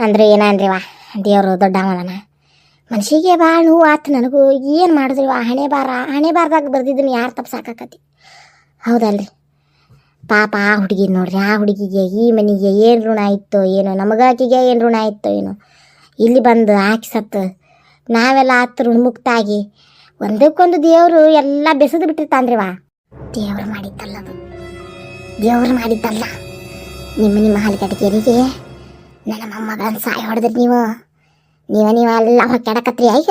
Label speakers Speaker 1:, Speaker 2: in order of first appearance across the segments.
Speaker 1: ಅಂದ್ರೆ ಏನನ್ರಿವ ದೇವರು ದೊಡ್ಡವನ ಮನ್ಸಿಗೆ ಭಾಳ ನೋವು ಆತು ನನಗೂ. ಏನು ಮಾಡಿದ್ರಿವ ಹಣೆ ಬಾರ ಹಣೆ ಬಾರದಾಗ ಬರ್ದಿದ್ದನ್ನು ಯಾರು ಸಾಕಾಕತಿ ಹೌದಲ್ರಿ. ಪಾಪ ಆ ಹುಡುಗಿ ನೋಡ್ರಿ. ಆ ಹುಡುಗಿಗೆ ಈ ಮನೆಗೆ ಏನು ಋಣ ಇತ್ತೋ ಏನೋ, ನಮಗಾಕಿಗೆ ಏನು ಋಣ ಇತ್ತೋ ಏನೋ. ಇಲ್ಲಿ ಬಂದು ಹಾಕಿ ಸತ್ತು. ನಾವೆಲ್ಲ ಆತು ಋಣಮುಕ್ತಾಗಿ. ಒಂದಕ್ಕೊಂದು ದೇವರು ಎಲ್ಲ ಬೆಸೆದು ಬಿಟ್ಟಿರ್ತಾನ್ರಿವಾ ದೇವ್ರು ಮಾಡಿದ್ದಲ್ಲ ಅದು. ದೇವ್ರು ಮಾಡಿದ್ದಲ್ಲ. ನಿಮ್ಮ ನಿಮ್ಮ ಹಾಲಿಗಟ್ಟಿಗೆರಿಗೆ ನನ್ನ ಮೊಮ್ಮಗಳನ್ನ ಸಾಯ ಹೊಡೆದ್ರಿ ನೀವು. ನೀವ ನೀವು ಎಲ್ಲ ಕೆಡಕತ್ರಿ ಈಗ.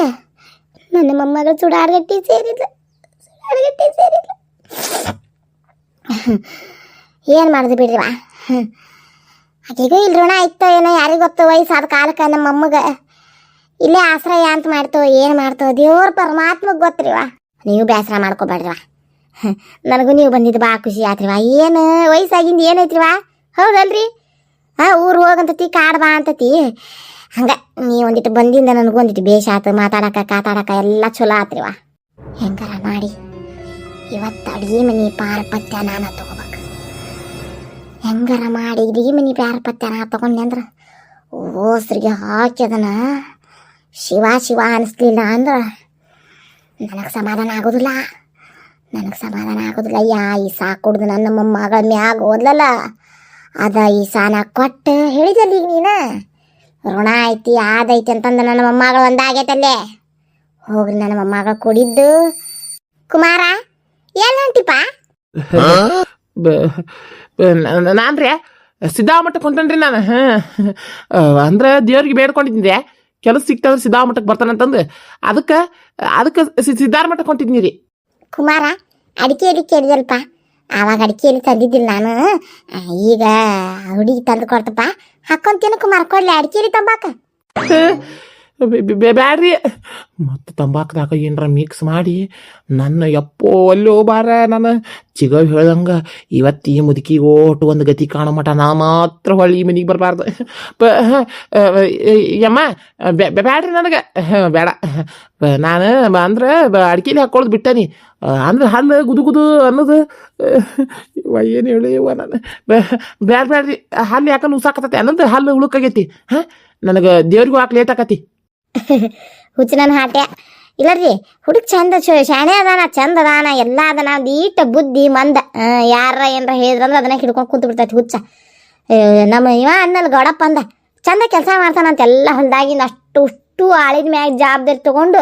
Speaker 1: ನನ್ನ ಮೊಮ್ಮಗಳು ಸುಡಾಡ್ಗಟ್ಟಿ ಸೇರಿಲ್ಲ ಸುಡಾಡ್ಗಟ್ಟಿ ಸೇರಿಲ್ಲ ಏನು ಮಾಡಿದ್ರು ಬಿಡ್ರಿ ವಾ ಆಕೆಗೂ ಇಲ್ಲಿ ಋಣ ಇತ್ತೋ ಏನೋ ಯಾರಿಗೂ ಗೊತ್ತು ವಯಸ್ಸಾದ ಕಾಲಕ್ಕೆ ನಮ್ಮ ಅಮ್ಮಗ ಇಲ್ಲೇ ಆಶ್ರಯ ಅಂತ ಮಾಡ್ತೋ, ಏನು ಮಾಡ್ತೋ, ದೇವ್ರ ಪರಮಾತ್ಮಗೆ ಗೊತ್ತ್ರಿ ವಾ ನೀವು ಬೇಸರ ಮಾಡ್ಕೋಬೇಡ್ರಿ ವಾ ನನಗೂ ನೀವು ಬಂದಿದ್ದು ಭಾಳ ಖುಷಿ ಆತ್ರಿ ವಾ ಏನು ವಯಸ್ಸಾಗಿಂದ ಏನೈತ್ರಿ ವಾ ಹೌದಲ್ರಿ? ಹಾಂ, ಊರು ಹೋಗಂತತಿ, ಕಾಡ್ ಬಾ ಅಂತತಿ. ಹಂಗ ನೀ ಒಂದಿಟ್ಟು ಬಂದಿಂದ ನನಗೂ ಒಂದಿಟ್ಟು ಬೇಷ ಆತು. ಮಾತಾಡಕ, ಕಾತಾಡಕ ಎಲ್ಲ ಚಲೋ ಆತ್ರಿ ವಾ. ಹೆಂಗಾರ ಮಾಡಿ. ಇವತ್ತು ಅಡಿಗೆ ಮನಿ ಪಾರಪತ್ಯ ನಾನು ತಗೋಬೇಕು. ಹೆಂಗಾರ ಮಾಡಿ ಅಡಿಗೆ ಮನಿ ಪಾರಪತ್ಯ ನಾ ತಗೊಂಡೆ ಅಂದ್ರೆ, ಓಸ್ರಿಗೆ ಹಾಕ್ಯದನ ಶಿವ ಶಿವ ಅನಿಸ್ಲಿಲ್ಲ ಅಂದ್ರೆ ನನಗೆ ಸಮಾಧಾನ ಆಗೋದಿಲ್ಲ. ನನಗೆ ಸಮಾಧಾನ ಆಗೋದಿಲ್ಲ. ಯಾ ಈ ಸಾಕು ನನ್ನ ಮೊಮ್ಮಗಳ ಮ್ಯಾಗ ಓದ್ಲಲ್ಲ. ಅದ ಈ ಸಾನ ಕೊಟ್ಟು ಹೇಳಿದಲ್ಲ ಈಗ ನೀನು? ಋಣ ಐತಿ ಆದೈತಿ ಅಂತಂದು ನನ್ನ ಮೊಮ್ಮಗಳು ಒಂದಾಗೈತಲ್ಲೇ ಹೋಗ್ರಿ ನನ್ನ ಮೊಮ್ಮಗಳು ಕುಡಿದ್ದು. ಕುಮಾರ ಎಲ್ಲ ಹೊಂಟಿಪ್ಪ?
Speaker 2: ನಾನ್ರಿ ಸಿದ್ಧಾಮಠಕ್ಕೆ ಹೊಂಟನ್ರಿ ನಾನು. ಅಂದ್ರೆ ದೇವ್ರಿಗೆ ಬೇಡ್ಕೊಂಡಿದ್ದೆ. ಕೆಲಸ ಸಿಕ್ತಂದ್ರೆ ಸಿದ್ಧಾಮಠಕ್ಕೆ ಬರ್ತಾನಂತಂದು ಅದಕ್ಕೆ ಅದಕ್ಕೆ ಸಿದ್ದಾರ ಮಠಕ್ಕೆ ಹೊಂಟಿದ್ನಿ ರೀ
Speaker 1: ಕುಮಾರ ಅಡಿಕೆ ಅಡಿಕೆ ಹಿಡಿದಲ್ಪ ಆವಾಗ ಅಡಿಕೆಯಲ್ಲಿ ತಂದಿದ್ದಿಲ್ಲ ನಾನು. ಈಗ ಹುಡುಗಿ ತಂದು ಕೊಡ್ತಪ್ಪ. ಹಾಕೊಂತೇನು ಮರ್ಕೊಡ್ಲಿ ಅಡಿಕೆ ರೀ ತಂಬಾಕ
Speaker 2: ಬ್ಯಾಡ್ರಿ. ಮತ್ತು ತಂಬಾಕ್ದಾಗ ಏನರ ಮಿಕ್ಸ್ ಮಾಡಿ, ನನ್ನ ಎಪ್ಪೋ ಅಲ್ಲೋ ಬಾರ ನಾನು ಚಿಗವ್ ಹೇಳ್ದಂಗೆ ಇವತ್ತು ಈ ಮುದುಕಿ ಓಟು ಒಂದು ಗತಿ ಕಾಣೋ ಮಟ ನಾ ಮಾತ್ರ ಹೊಳ್ಳಿ ಈ ಮನೆಗೆ ಬರಬಾರ್ದು. ಪ ಯಮ್ಮ ಬ್ಯಾ- ಬ್ಯಾ- ಬ್ಯಾಡ್ರಿ ನನಗೆ. ಬೇಡ. ನಾನು ಅಂದ್ರೆ ಅಡ್ಕೆಲಿ ಹಾಕೊಳ್ಳೋದು ಬಿಟ್ಟನಿ. ಅಂದ್ರೆ ಹಲ್ಲು ಗುದು ಗುದು ಅನ್ನೋದು ಏನು ಹೇಳಿ ನಾನು. ಬ್ಯಾಡ, ಬ್ಯಾಡ್ರಿ. ಹಲ್ಲು ಯಾಕಂದ್ರೆ ಉಸಾಕತ್ತೈತಿ ಅನ್ನೋದು ಹಲ್ಲು ಉಳುಕಾಗೈತಿ. ಹಾಂ, ನನಗೆ ದೇವ್ರಿಗೂ ಹಾಕಿ ಲೇಟ್ ಆಕತಿ.
Speaker 1: ಹುಚ್ಚು ನನ್ನ ಹಾಟೆ ಇಲ್ಲರಿ ಹುಡುಗ ಚಂದ ಶಾಣೆ ಅದಾನ, ಚಂದ ಅದಾನ, ಎಲ್ಲ ಅದಾನ ಈಟ ಬುದ್ಧಿ, ಮಂದ. ಯಾರ ಏನ್ರ ಹೇಳಿದ್ರಂದ್ರೆ ಅದನ್ನ ಹಿಡ್ಕೊಂಡು ಕುಂತು ಬಿಡ್ತೈತಿ ಹುಚ್ಚ. ನಮ್ಮ ಇವ ಅಂದಲ್ ಗೌಡಪ್ಪ ಅಂದ, ಚಂದ ಕೆಲಸ ಮಾಡ್ತಾನಂತ ಎಲ್ಲ ಹೊಲ್ದಾಗಿಂದ ಅಷ್ಟು ಅಷ್ಟು ಆಳಿದ ಮ್ಯಾಗ ಜವಾಬ್ದಾರಿ ತಗೊಂಡು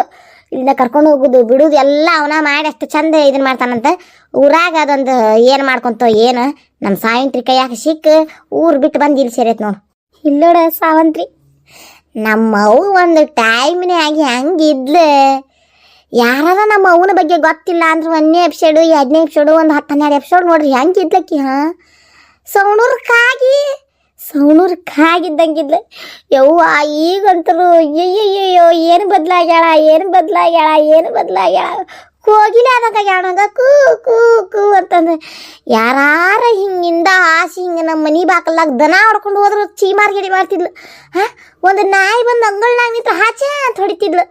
Speaker 1: ಇಲ್ಲಿಂದ ಕರ್ಕೊಂಡು ಹೋಗುದು, ಬಿಡುದು ಎಲ್ಲ ಅವನ ಮಾಡಿ ಅಷ್ಟು ಚಂದ ಇದನ್ನ ಮಾಡ್ತಾನಂತ. ಊರಾಗ ಅದೊಂದು ಏನು ಮಾಡ್ಕೊಂತ ಏನು ನಮ್ಮ ಸಾಯಂತ್ರಿ ಕೈಯಾಗ ಸಿಕ್ಕ, ಊರು ಬಿಟ್ಟು ಬಂದು ಇಲ್ಲಿ ಸೇರೈತೆ ನೋಡು. ಇಲ್ಲೋಡ ಸಾವಂತ್ರಿ. ನಮ್ಮ ಅವು ಒಂದು ಟೈಮ್ನ್ಯಾಗ ಹಂಗಿದ್ಲು. ಯಾರಾರ ನಮ್ಮ ಅವನ ಬಗ್ಗೆ ಗೊತ್ತಿಲ್ಲ ಅಂದ್ರೆ ಒಂದನೇ ಎಪಿಸೋಡು ಎರಡನೇ ಎಪಿಸೋಡು ಒಂದು ಹತ್ತು ಹನ್ನೆರಡು ಎಪಿಸೋಡ್ ನೋಡ್ರಿ ಹೆಂಗಿದ್ಲಕ್ಕಿ ಹಾಂ. ಸೌಣೂರ್ ಕಾಗಿ ಸೌಣೂರ್ ಕಾಗಿದ್ದಂಗಿದ್ಲು ಯವ್ವ ಈಗಂತರು ಅಯ್ಯಯ್ಯಯ್ಯೋ, ಏನು ಬದಲಾಗ್ಯಾಳ ಏನು ಬದಲಾಗ್ಯಾಳ ಏನು ಬದಲಾಗ್ಯಾಳ. ಕೋಗಿಲೆ ಆದಂಗ ನಂಗ ಕೂ ಕೂ ಕೂ ಅಂತಂದ್ರೆ ಯಾರಾರ ಹಿಂಗಿಂದ ಹಾಸಿ ಹಿಂಗೆ ನಮ್ಮ ಮನೆ ಬಾಕಲ್ದಾಗ ದನ ಹೊಡ್ಕೊಂಡು ಹೋದ್ರು ಚೀಮಾರ್ ಗಿಡಿ ಮಾಡ್ತಿದ್ಲು. ಹಾ? ಒಂದು ನಾಯಿ ಬಂದು ಅಂಗಳನಾಗ ನಿಂತು ಹಾಚೆ ಅಂತ ಹೊಡಿತಿದ್ಲು.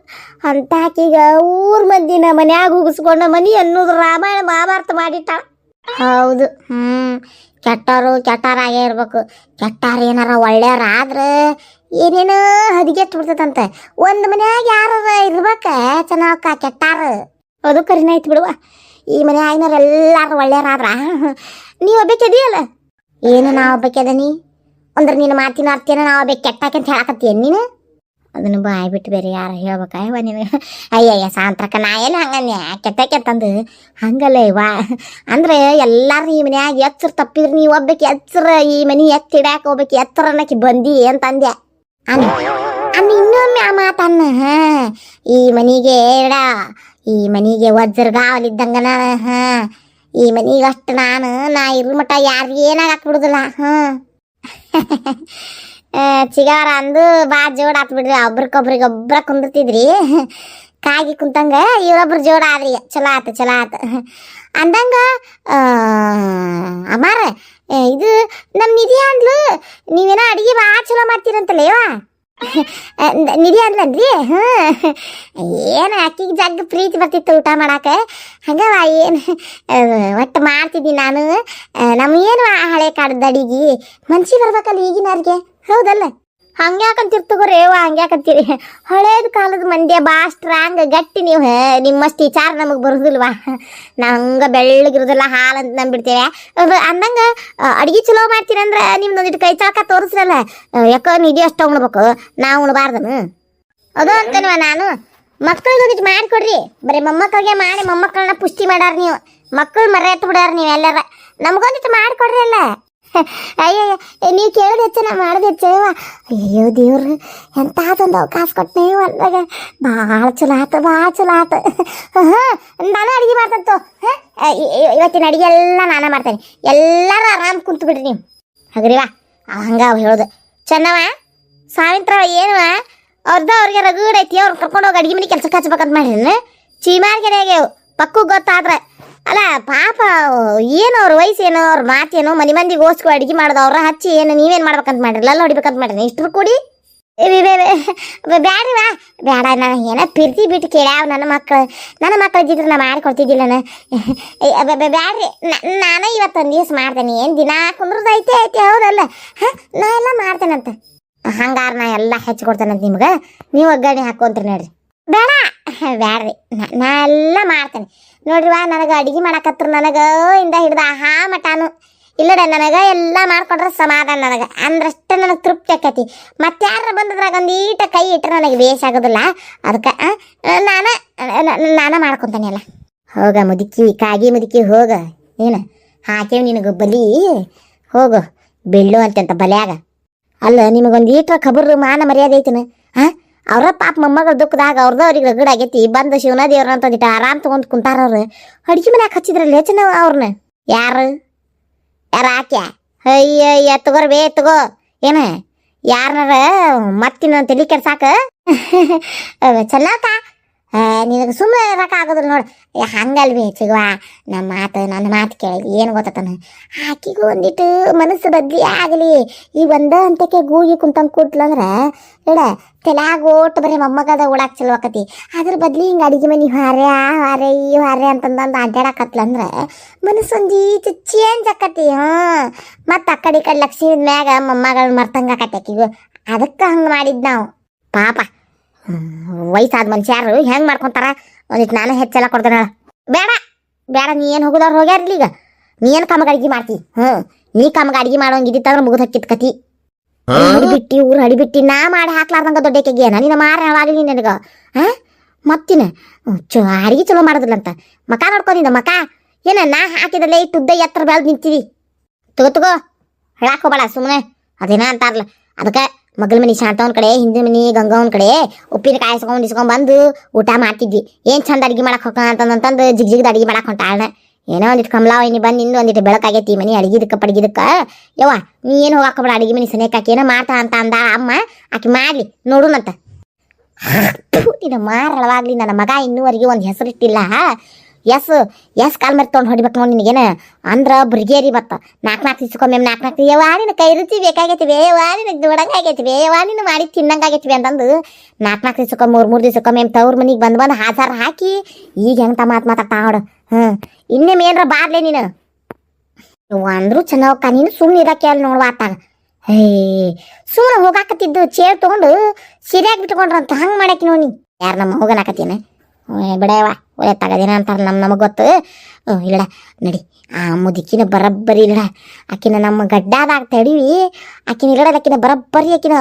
Speaker 1: ಅಂತ ಆಕಿಗ ಊರ್ ಮಂದಿನ ಮನ್ಯಾಗ ಉಗಿಸ್ಕೊಂಡ ಮನಿ ಅನ್ನೋದು ರಾಮಾಯಣ ಮಹಾಭಾರತ ಮಾಡಿಟ್ಟ ಹೌದು. ಹ್ಮ್. ಕೆಟ್ಟವರು ಕೆಟ್ಟಾರಾಗೇ ಇರ್ಬೇಕು. ಕೆಟ್ಟಾರ ಏನಾರ ಒಳ್ಳೆಯವ್ರ ಆದ್ರೆ ಏನೇನೋ ಹದಿಗೆಟ್ಟು ಬಿಡ್ತದಂತೆ ಒಂದು ಮನ್ಯಾಗ ಯಾರ ಇರ್ಬೇಕ ಚೆನ್ನಾಗ ಕೆಟ್ಟಾರ. ಅದು ಕರಿನ ಐತಿ ಬಿಡುವ. ಈ ಮನೆ ಆಯ್ನವ್ರು ಎಲ್ಲಾರು ಒಳ್ಳೆಯರಾದ್ರ. ನೀವು ಒಬ್ಬಕ್ಕೆದಿಯಲ್ಲ ಏನು ನಾ? ಒಬ್ಬಕ್ಕೆದನಿ ಅಂದ್ರೆ ನೀನು ಮಾತಿನ ಅರ್ಥೇನ ನಾ ಒಬ್ಬ ಕೆಟ್ಟಾಕಂತ ಹೇಳಕತ್ತೀಯ ನೀನು? ಅದನ್ನು ಬಾಯ್ ಬಿಟ್ಟು ಬೇರೆ ಯಾರು ಹೇಳ್ಬೇಕಾಯವ ನಿನಗೆ? ಅಯ್ಯಯ್ಯ ಸಾಂತ್ರಕ್ಕ ನಾ ಏನು ಹಂಗನ್ಯ ಕೆಟ್ಟಕ್ಕೆ ಅಂತಂದು. ಹಂಗಲ್ಲ ಇವ. ಅಂದ್ರೆ ಎಲ್ಲಾರು ಈ ಮನ್ಯಾಗ ಎಚ್ಚರ ತಪ್ಪಿದ್ರೆ ನೀವು ಒಬ್ಬಕ್ಕೆ ಎಚ್ಚರ ಈ ಮನೆ ಎತ್ತಿಡಾಕ ಹೋಗ್ಬೇಕು ಎತ್ತರ ಅನ್ನಕ್ಕೆ ಬಂದಿ ಅಂತಂದ್ಯ? ಅನ್ನ ಅನ್ನ ಇನ್ನೊಮ್ಮೆ ಆ ಮಾತನ್ನ ಈ ಮನೆಗೆ ಎಡ ಈ ಮನಿಗೆ ವಜ್ರಗಾವಲಿದ್ದಂಗನ ಹಾ. ಈ ಮನಿಗೆ ಅಷ್ಟು ನಾನು, ನಾ ಇರು ಮಟ ಯಾರಿಗೆ ಏನಾಗಕ್ ಹಾಕ್ಬಿಡುದಿಲ್ಲ ಹಾ. ಚಿಗಾರ ಅಂದು ಬಾ ಜೋಡ್ ಆತ್ ಬಿಡ್ರಿ ಒಬ್ರಿಗೊಬ್ರಿಗೆ ಒಬ್ರ ಕುಂದಿರ್ತಿದ್ರಿ. ಕಾಗಿ ಕುಂತಂಗ ಇವ್ರೊಬ್ರು ಜೋಡ ಆದ್ರಿ, ಚಲೋ ಆತ ಚಲೋ ಆತ. ಅಂದಂಗ ಅಮ್ಮಾರ ಇದು ನಮ್ಮ ನಿಧಿ ಅಂದ್ಲು, ನೀವೇನೋ ಅಡಿಗೆ ಭಾಳ ಚಲೋ ಮಾಡ್ತೀರಂತಲ್ಲೇವಾ ನಿಧಿ ಅಂದ್ಲನ್ರಿ ಹ್ಞೂ ಏನು ಅಕ್ಕಿಗೆ ಜಗ್ ಪ್ರೀತಿ ಬರ್ತಿತ್ತು ಊಟ ಮಾಡಾಕ? ಹಂಗವ ಏನು ಒಟ್ಟು ಮಾಡ್ತಿದ್ದಿ ನಾನು. ನಮ್ಗೇನು ಹಳೆ ಕಾಲದ ಅಡಿಗೆ? ಮನ್ಸಿಗೆ ಬರ್ಬೇಕಲ್ಲ ಈಗಿನವ್ರಿಗೆ. ಹೌದಲ್ಲ? ಹಂಗ್ಯಾಕಂತಿರ್ತಗೋರಿ ಹಂಗ್ಯಾಕ ಹಂಗ್ಯಾಕಂತೀರಿ? ಹಳೇದ ಕಾಲದ ಮಂದಿ ಬಾ ಸ್ಟ್ರಾಂಗ್ ಗಟ್ಟಿ ನೀವು ನಿಮ್ಮಷ್ಟು ವಿಚಾರ ನಮಗೆ ಬರೋದಿಲ್ವಾ? ನಾವು ಹಂಗೆ ಬೆಳ್ಳಗಿರೋದಿಲ್ಲ, ಹಾಲು ಅಂತ ನಂಬಿಡ್ತೇವೆ. ಅದು ಅಂದಂಗ ಅಡಿಗೆ ಚಲೋ ಮಾಡ್ತೀರಂದ್ರೆ ನಿಮ್ದು ಒಂದಿಟ್ಟು ಕೈ ಚಳಕ ತೋರಿಸ್ರಲ್ಲ? ಯಾಕೋ ನಿಧಿ ಅಷ್ಟು ಉಣ್ಬೇಕು, ನಾವು ಉಣ್ಬಾರ್ದನು ಅದು ಅಂತನವ ನಾನು. ಮಕ್ಕಳಿಗೆ ಒಂದಿಟ್ಟು ಮಾಡಿಕೊಡ್ರಿ. ಬರೀ ಮೊಮ್ಮಕ್ಕಳಿಗೆ ಮಾಡಿ ಮೊಮ್ಮಕ್ಕಳನ್ನ ಪುಷ್ಟಿ ಮಾಡಾರ ನೀವು. ಮಕ್ಕಳು ಮರ್ಯಾತ್ ಬಿಡಾರ ನೀವು ಎಲ್ಲಾರ ನಮಗೊಂದಿಟ್ಟು ಮಾಡಿಕೊಡ್ರಿ ಅಲ್ಲ. ಅಯ್ಯೋ ನೀವು ಕೇಳೋದು ಹೆಚ್ಚು ನಾ ಮಾಡೋದು ಹೆಚ್ಚು ಯವ್ವ. ಅಯ್ಯೋ ದೇವ್ರು ಎಂಥದೊಂದು ಅವಕಾಶ ಕೊಟ್ಟನೆ ಅಂದಾಗ. ಭಾಳ ಚಲೋ ಆತ ಭಾಳ ಚಲೋ ಆತ. ನಾನು ಅಡುಗೆ ಮಾಡ್ತಂತು ಇವತ್ತಿನ ಅಡುಗೆ ಎಲ್ಲ ನಾನೇ ಮಾಡ್ತೇನೆ. ಎಲ್ಲರೂ ಆರಾಮ್ ಕುಂತು ಬಿಡ್ರಿ ನೀವು ಹಗ್ರಿವಾ ಹಂಗೆ ಅವ್ ಹೇಳೋದು. ಚೆನ್ನವ ಸಾಯಂತ್ರ ಏನವ ಅವ್ರದ್ದು ಅವ್ರಿಗೆ ರಗಡ್ ಐತಿ ಅವ್ರು ಕರ್ಕೊಂಡು ಹೋಗಿ ಅಡಿಗೆ ಮನೆ ಕೆಲ್ಸಕ್ಕೆ ಹಚ್ಬೇಕಂತ ಮಾಡಿದ್ರೆ ಚೀಮಾರ್ಗೆರೆ ಆಗ್ಯಾವ. ಪಕ್ಕು ಗೊತ್ತಾದ್ರೆ. ಅಲ್ಲ, ಪಾಪ, ಏನು ಅವ್ರ ವಯಸ್ಸೇನು ಅವ್ರ ಮಾತೇನು, ಮನೆ ಮಂದಿಗೆ ಓಸ್ಕೊ ಅಡಿಗೆ ಮಾಡೋದು, ಅವ್ರ ಹಚ್ಚಿ ಏನು, ನೀವೇನು ಮಾಡ್ಬೇಕಂತ ಮಾಡಿರಲ್ಲ ಎಲ್ಲ ಹೊಡಿಬೇಕಂತ ಮಾಡಿರಿ ಇಷ್ಟ್ರು ಕೂಡಿ. ಬ್ಯಾಡ್ರಿವಾ ಬೇಡ ನಾನು ಏನೋ ಪಿರ್ತಿ ಬಿಟ್ಟು ಕೇಳ್ಯಾವ ನನ್ನ ಮಕ್ಕಳು ನನ್ನ ಮಕ್ಕಳು ಇದ್ದಿದ್ರೆ ನಾ ಮಾಡಿಕೊಡ್ತಿದ್ದಿಲ್ಲ ನಾನು. ಬ್ಯಾಡ್ರಿ. ನಾನೇ ಇವತ್ತು ಒಂದು ದಿವಸ ಮಾಡ್ತೇನೆ. ಏನು ದಿನ ಕುಂದ್ರದ್ದು ಐತೆ ಐತೆ, ಹೌದಲ್ಲ? ಹಾಂ? ನಾ ಎಲ್ಲ ಮಾಡ್ತೇನಂತ. ಹಂಗಾರ ನಾ ಎಲ್ಲ ಹೆಚ್ಚು ಕೊಡ್ತೇನಂತ ನಿಮ್ಗೆ. ನೀವು ಒಗ್ಗರಣೆ ಹಾಕೊಂತ್ರಿ ನೋಡ್ರಿ. ಬೇಡ ಬ್ಯಾಡ್ರಿ ನಾ- ಎಲ್ಲ ಮಾಡ್ತೇನೆ. ನೋಡ್ರಿವಾ ನನಗೆ ಅಡಿಗೆ ಮಾಡಕತ್ರ ನನಗೆ, ಇಂದ ಹಿಡ್ದು ಆಹಾ ಮಟಾನು. ಇಲ್ಲಡ ನನಗೆ ಎಲ್ಲ ಮಾಡ್ಕೊಂಡ್ರೆ ಸಮಾಧಾನ ನನಗೆ. ಅಂದ್ರಷ್ಟೇ ನನಗೆ ತೃಪ್ತಿ ಆಕತಿ. ಮತ್ತೆ ಯಾರ ಬಂದದ್ರಾಗ ಈಟ ಕೈ ಇಟ್ಟರೆ ನನಗೆ ಬೇಸ್ ಆಗೋದಿಲ್ಲ. ಅದಕ್ಕೆ ನಾನು ನಾನು ಮಾಡ್ಕೊತಾನೆ ಅಲ್ಲ ಹೋಗ ಮುದುಕಿ, ಕಾಗಿ ಮುದುಕಿ, ಹೋಗ. ಏನು, ಹಾಕೇವ್ ನಿನಗೆ ಬಲಿ. ಹೋಗು ಬೆಳ್ಳು ಅಂತಂತ ಬಲ್ಯಾಗ. ಅಲ್ಲ, ನಿಮಗೊಂದು ಈಟ್ರ ಖಬರ್ ಮಾನ ಮರ್ಯಾದೆ ಐತಿನ? ಅವ್ರ ಪಾಪ ಮೊಮ್ಮಗಳ ದುಃಖದಾಗ ಅವ್ರದ್ದು ಅವ್ರಿಗೆ ರಗಡ್ ಆಗೈತಿ. ಬಂದು ಶಿವನ ದೇವ್ರ ಅಂತ ಒಂದಿಟ್ಟು ಆರಾಮ್ ತಗೊಂಡ್ ಕುಂತಾರ ಅವ್ರು. ಅಡಿಗೆ ಮನ್ಯಾಗ ಹಚ್ಚಿದ್ರಲ್ಲ ಲೇಚನ ಅವ್ರನ್ನ ಯಾರು? ಯಾರ ಆಕ್ಯ ಅಯ್ಯ ತಗೋರ್ ಬೇ, ತಗೋ. ಏನ? ಯಾರನಾರ ಮತ್ತಿನ ತಲೆ ಕೆಡ್ಸಾಕ? ಚೆನ್ನಕ್ಕ ನಿನಗೆ ಸುಮ್ಮನೆ ಇರಕ ಆಗೋದಿಲ್ಲ ನೋಡಿ. ಹಂಗಲ್ವಿ ಚಿಗುವ ನಮ್ಮ ಮಾತು ನನ್ನ ಮಾತು ಕೇಳಿ, ಏನು ಗೊತ್ತತನ? ಆಕಿಗೂ ಒಂದಿಟ್ಟು ಮನಸ್ಸು ಬದ್ಲಿ ಆಗಲಿ. ಈ ಒಂದ ಹಂತಕ್ಕೆ ಗೂಗಿ ಕುಂತಂಗ್ ಅಂದ್ರೆ ಇಡ ತಲ್ಯಾಗ ಓಟ್ ಬರೀ ಮೊಮ್ಮಗದ ಓಡಾಕ್ ಚಲೋ ಆಕತಿ. ಅದ್ರ ಬದ್ಲಿ ಹಿಂಗೆ ಅಡಿಗೆ ಮನೆ ಹಾರೆ ಹಾರೆ ಈ ಹಾರೆ ಅಂತಂದಂದು ಅಡ್ಡಾಡಕತ್ಲಂದ್ರ ಮನಸ್ಸು ಒಂದೀಚು ಚೇಂಜ್ ಆಕತಿ ಹಾಂ ಮತ್ತು ಆ ಕಡೆ ಈ ಕಡೆ ಲಕ್ಷ್ಮಿ ಮ್ಯಾಗ ಮೊಮ್ಮಗಳು ಮರ್ತಂಗ ಆಕತಿ ಆಕಿಗೂ ಅದಕ್ಕೆ ಹಂಗೆ ಮಾಡಿದ್ ನಾವು. ಪಾಪ. ವಯಸ್ಸಾದ ಮನುಷ್ಯಾರು ಹೆಂಗ್ ಮಾಡ್ಕೊಂತಾರ? ಒಂದಿಟ್ಟು ನಾನು ಹೆಚ್ಚೆಲ್ಲ ಕೊಡ್ತೇನೆ ಬೇಡ ಬೇಡ ನೀ ಏನು ಹೋಗೋದವ್ರು ಹೋಗ್ಯಾರಲಿ ಈಗ. ನೀ ಏನು ಕಮ್ಮಗ ಅಡಿಗೆ ಮಾಡ್ತಿ? ಹ್ಞೂ ನೀ ಕಮ್ಮಗ ಅಡಿಗೆ ಮಾಡೋಂಗಿದ್ದಿತ್ತಂದ್ರೆ ಮುಗಿದು ಹಕ್ಕಿತ್ ಕತಿ. ಹಡಿಬಿಟ್ಟಿ ಊರು ಹಡಿಬಿಟ್ಟಿ ನಾ ಮಾಡಿ ಹಾಕ್ಲಾರ್ದಂಗ ದೊಡ್ಡಕ್ಕೆಗೆ ಏನ ನಿನ್ನ ಮಾರ ಆಗಲಿ ನಿನಗ. ಹಾ? ಮತ್ತಿನ? ಚೊ ಅಡಿಗೆ ಚಲೋ ಮಾಡೋದಿಲ್ಲ ಅಂತ ಮಕ ನೋಡ್ಕೊಂಡಿದ್ದ ಮಕ. ಏನ ನಾ ಹಾಕಿದಲ್ಲೇ ಉದ್ದ ಎತ್ತರ ಬೆಳ್ದು ನಿಂತೀವಿ. ತಗೋ ತಗೋ. ಹೇಳಕ್ ಹೋಗ್ಬೇಡ ಸುಮ್ಮನೆ ಅದೇನ ಅಂತಾರಲ್ಲ ಅದಕ್ಕೆ ಮಗಲ ಮನಿ ಶಾಂತವನ್ ಕಡೆ ಹಿಂದಿನ ಮನಿ ಗಂಗವನ್ ಕಡೆ ಉಪ್ಪಿನಕಾಯಿ ಇಸ್ಕೊಂಡ್ ಇಸ್ಕೊಂಡ್ ಬಂದು ಊಟ ಮಾಡ್ತಿದ್ವಿ. ಏನ್ ಚಂದ ಅಡಿಗೆ ಮಾಡಕ್ ಹೋಗ ಅಂತಂದಂತಂದು ಜಿಗ್ ಜಿಗ್ದ ಅಡಿಗೆ ಮಾಡಕ್ ಹೊಂಟಾಳ ಏನೋ ಒಂದಿಟ್ಟು ಕಮಲಾವೈನಿ ಬಂದು ಇನ್ನೂ ಒಂದಿಟ್ಟು ಬೆಳಕಾಗೈತಿ ಮನಿ ಅಡಿಗಿದಕ್ಕ ಪಡಿಗಿದಕ್ಕ. ಯವ್ವ ನೀ ಏನು ಹೋಗಾಕ ಬೇಡ ಅಡಿಗೆ ಮನಿ ಸನೇಕ ಏನೋ ಮಾಡ್ತಾ ಅಂತ ಅಂದ ಅಮ್ಮ ಆಕಿ ಮಾಡ್ಲಿ ನೋಡುನಂತ ನಿನ್ನ ಮಾರಳವಾಗ್ಲಿ ನನ್ನ ಮಗ ಇನ್ನೂವರೆಗೆ ಒಂದು ಹೆಸರಿಟ್ಟಿಲ್ಲ. ಎಸ್ ಎಸ್ ಕಾಲ್ ಮೇಲೆ ತೊಗೊಂಡು ಹೊಡಿಬೇಕು ನೋಡಿ ನಿನಗೇನ ಅಂದ್ರ ಬ್ರಿಗೇರಿ ಬತ್ತ ನಾಲ್ಕು ನಾಲ್ಕು ದಿವ್ಸಕ್ಕೊಮ್ಮೆ ನಾಲ್ಕು ನಾಲ್ಕು ನಿನ್ನ ಕೈ ರುಚಿ ಬೇಕಾಗೈತಿ ಬೇ, ಯವ್ವ ನಿನ್ನ ದುಡಂಗ ಆಗೈತಿ ಮಾಡಿ ತಿನ್ನಂಗ ಆಗೈತಿ ಅಂತಂದು ನಾಲ್ಕು ನಾಲ್ಕು ದಿವ್ಸಕ್ಕೊಮ್ಮೆ ಮೂರು ಮೂರು ದಿವ್ಸಕ್ಕೊಮ್ಮೆ ತವ್ರ ಮನಿಗೆ ಬಂದು ಬಂದು ಹಾಜಾರ ಹಾಕಿ ಈಗ ಹೆಂಗೆ ಮಾತು ಮಾತಾಡ್ತಾ ನೋಡು. ಹ್ಞೂ ಇನ್ನೇ ಏನರ ಬಾರ್ಲೆ ನೀನು? ಅಂದ್ರೂ ಅಂದ್ರು ಚೆನ್ನಾಗ ನೀನು ಸುಮ್ಮನೆ ಇರಕ್ಕೆ ಅಲ್ಲಿ ನೋಡುವ ಆತಾಗ ಹೇ ಸುಮ್ಮನೆ ಹೋಗಾಕತ್ತಿದ್ದು ಚೇರ್ ತಗೊಂಡು ಸಿರಿಯಾಗಿ ಬಿಟ್ಕೊಂಡ್ರಂತ ಹಂಗೆ ಮಾಡಕ್ಕೆ ನೋಡಿ ಯಾರು ನಮ್ಮ ಹೋಗನಾಕತ್ತೀನ ಬಿಡಯವ ಒಳ್ಳೆ ತಗದಿನ ಅಂತಾರೆ ನಮ್ಮ ನಮಗೆ ಗೊತ್ತು. ಹ್ಞೂ ಇಲ್ಲಡ, ನಡಿ. ಆ ಮುದುಕಿನ ಬರಬ್ಬರಿ ಇಲ್ಲಡ. ಆಕಿನ ನಮ್ಮ ಗಡ್ಡಾದಾಗ ತಡಿವಿ. ಆಕಿನ ಇಲ್ಲಡ ಆಕಿನ ಬರಬ್ಬರಿ ಆಕಿನ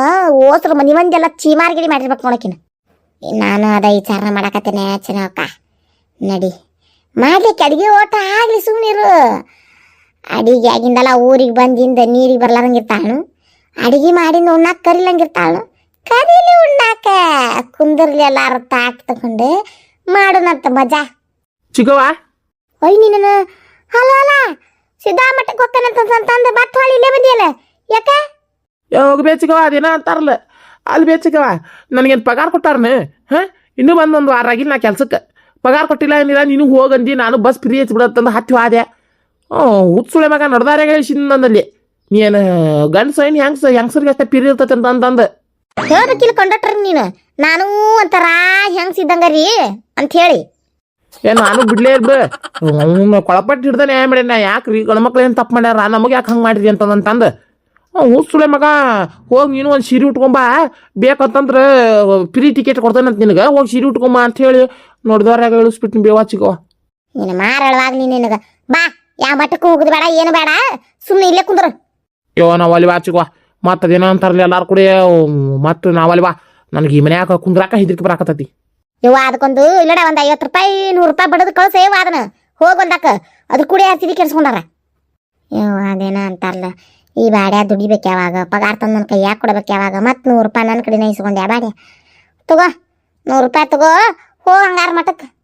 Speaker 1: ಓಸ್ರು ಮನೆ ಮಂದಿ ಎಲ್ಲ ಚೀಮಾರ್ಗಿಡಿ ಮಾಡಿರ್ಬೇಕು ನೋಡಕಿನ ನಾನು ಅದ ವಿಚಾರ ಮಾಡಕತ್ತೇನೆ ಚೆನ್ನಕ್ಕ ನಡಿ. ಮಾಡ್ಲಿಕ್ಕೆ ಅಡುಗೆ ಓಟ ಆಗಲಿ ಸುಮ್ಮನಿರು ಅಡಿಗೆ ಆಗಿಂದಲ್ಲ ಊರಿಗೆ ಬಂದಿಂದ ನೀರಿಗೆ ಬರ್ಲಾರಂಗಿರ್ತಾಳು ಅಡಿಗೆ ಮಾಡಿಂದ ಉಣ್ಣಾಕ ಕರಿಲಂಗಿರ್ತಾಳು ಕರೀಲಿ ಉಣ್ಣಾಕ. ಕುಂದರ್ಲಿ ಎಲ್ಲಾರು ತಾಟ್ ತಗೊಂಡು ಮಾಡೋಣಂತ ಮಜಾ.
Speaker 2: ಚಿಗವ್ವ
Speaker 1: ಅಯ್ಯ ನೀನ ಅಲ್ಲ ಅಲ್ಲ ಸಿದ್ದಾಮಠಕ್ಕೆ ಹೋಗ್ತಾನಂತಂದು ಬಟ್ ಹೊಳಿ ಇಲ್ಲೇ ಬಂದಿಯಲ್ಲ? ಯಾಕೆ?
Speaker 2: ಯಾವಾಗ ಬೇಚಿಗವ ಅದೇನ ಅಂತಾರಲ್ಲ. ಅಲ್ಲಿ ಬೇಚಿಗವ ನನಗೇನು ಪಗಾರ ಕೊಟ್ಟಾರನ? ಹಾಂ? ಇನ್ನೂ ಬಂದು ಒಂದು ವಾರ ಆಗಿಲ್ಲ ನಾ ಕೆಲ್ಸಕ್ಕೆ. ಪಗಾರ ಕೊಟ್ಟಿಲ್ಲ ಏನಿಲ್ಲ ನೀನು ಹೋಗಂದಿ ನಾನು ಬಸ್ ಫ್ರೀ ಹಚ್ಬಿಡತ್ತಂದು ಹತ್ತಿ ಹೋದೆ. ಹುಚ್ಚುಳೆ ಮಗ ನಡೆದಾರೆ ಹೇಳಿಸಿದ್ನಲ್ಲಿ ನೀನು ಗಂಡಸ ಏನು ಹೆಂಗ್ಸ ಹೆಂಗ್ಸರಿಗೆ ಅಷ್ಟೇ ಪಿರಿ ಇರ್ತೈತೆ ಅಂತ ಅಂತಂದು
Speaker 1: ಹೇಳ್ಬೇಕಿಲ್ಲ ಕಂಡಕ್ಟರ್ ನೀನು? ನಾನು ಒಂಥರ ಹೆಂಗ್ ಸಿದ್ದಂಗ ರೀ ಅಂತ ಹೇಳಿ.
Speaker 2: ಏ ನಾನು ಬಿಡ್ಲೇ ಇರ್ಬ. ಅವ್ನು ಕೊಳಪಟ್ಟು ಹಿಡ್ದಾನೆ ಏನ್ ಮಾಡ್ಯಾನ? ಯಾಕ್ರಿ ಗಂಡ್ಮಕ್ಳು ಏನು ತಪ್ಪು ಮಾಡ್ಯಾರ? ನಮಗೆ ಯಾಕೆ ಹಂಗೆ ಮಾಡಿದ್ರಿ ಅಂತಂದಂತಂದು ಹೂಸುಳೆ ಮಗ ಹೋಗಿ ನೀನು ಒಂದು ಸೀರೆ ಉಟ್ಕೊಂಬ. ಬೇಕಂತಂದ್ರೆ ಫ್ರೀ ಟಿಕೆಟ್ ಕೊಡ್ತಾನಂತ ನಿನಗೆ. ಹೋಗಿ ಸೀರೆ ಉಟ್ಕೊಂಬ ಅಂತ ಹೇಳಿ ನೋಡಿದವ್ರಾಗ ಇಳಿಸ್ಬಿಟ್ಟು ಬೇವಾಚಿಗವ
Speaker 1: ನೀನು ಮಾರಳವಾಗ ನೀನು ನಿನಗೆ. ಬಾ ಯಾವ ಮಟ್ಟಕ್ಕೂ ಹೋಗುದು ಬೇಡ ಏನು ಬೇಡ. ಸುಮ್ಮನೆ ಇಲ್ಲೇ ಕುಂದ್ರ.
Speaker 2: ಯೋ ನಾವು ಅಲ್ಲಿ ವಾಚಿಗವ ಮತ್ತೆ ಅದೇನೋ ಅಂತಾರಲ್ಲ ಎಲ್ಲಾರು ಕೂಡ ಮತ್ತೆ ನಾವಲ್ಲಿ ಬಾ. ನನಗೆ ಈ ಮನ್ಯಾಗ ಕುಂದ್ರಾಕ ಹೆದರಿಕೆ ಬರಾಕತ್ತೈತಿ.
Speaker 1: ಯವ್ವ ಅದಕ್ಕೊಂದು ಇಲ್ಲಡ ಒಂದು ಐವತ್ತು ರೂಪಾಯಿ, ನೂರು ರೂಪಾಯಿ ಬಡದು ಕಳ್ಸ, ಯವ್ವ ಅದನ್ನ. ಹೋಗಿ ಒಂದಕ್ಕ ಅದ್ರ ಕುಡಿ ಹಸಿದಿ ಕೆಡ್ಸ್ಕೊಂಡಾರ. ಯವ್ವ, ಅದೇನ ಅಂತಾರಲ್ಲ. ಈ ಬಾಡ್ಯ ದುಡಿಬೇಕು ಯಾವಾಗ? ಪಗಾರ ತಂದು ನನ್ನ ಕೈಯಾಗ ಕೊಡ್ಬೇಕು ಯಾವಾಗ? ಮತ್ತು ನೂರು ರೂಪಾಯಿ ನನ್ನ ಕಡೆನೇ ಇಸ್ಕೊಂಡೆ ಬಾಡ್ಯ ತಗೋ, ನೂರು ರೂಪಾಯಿ ತಗೋ, ಹೋ, ಹಂಗಾರ ಮಠಕ್ಕೆ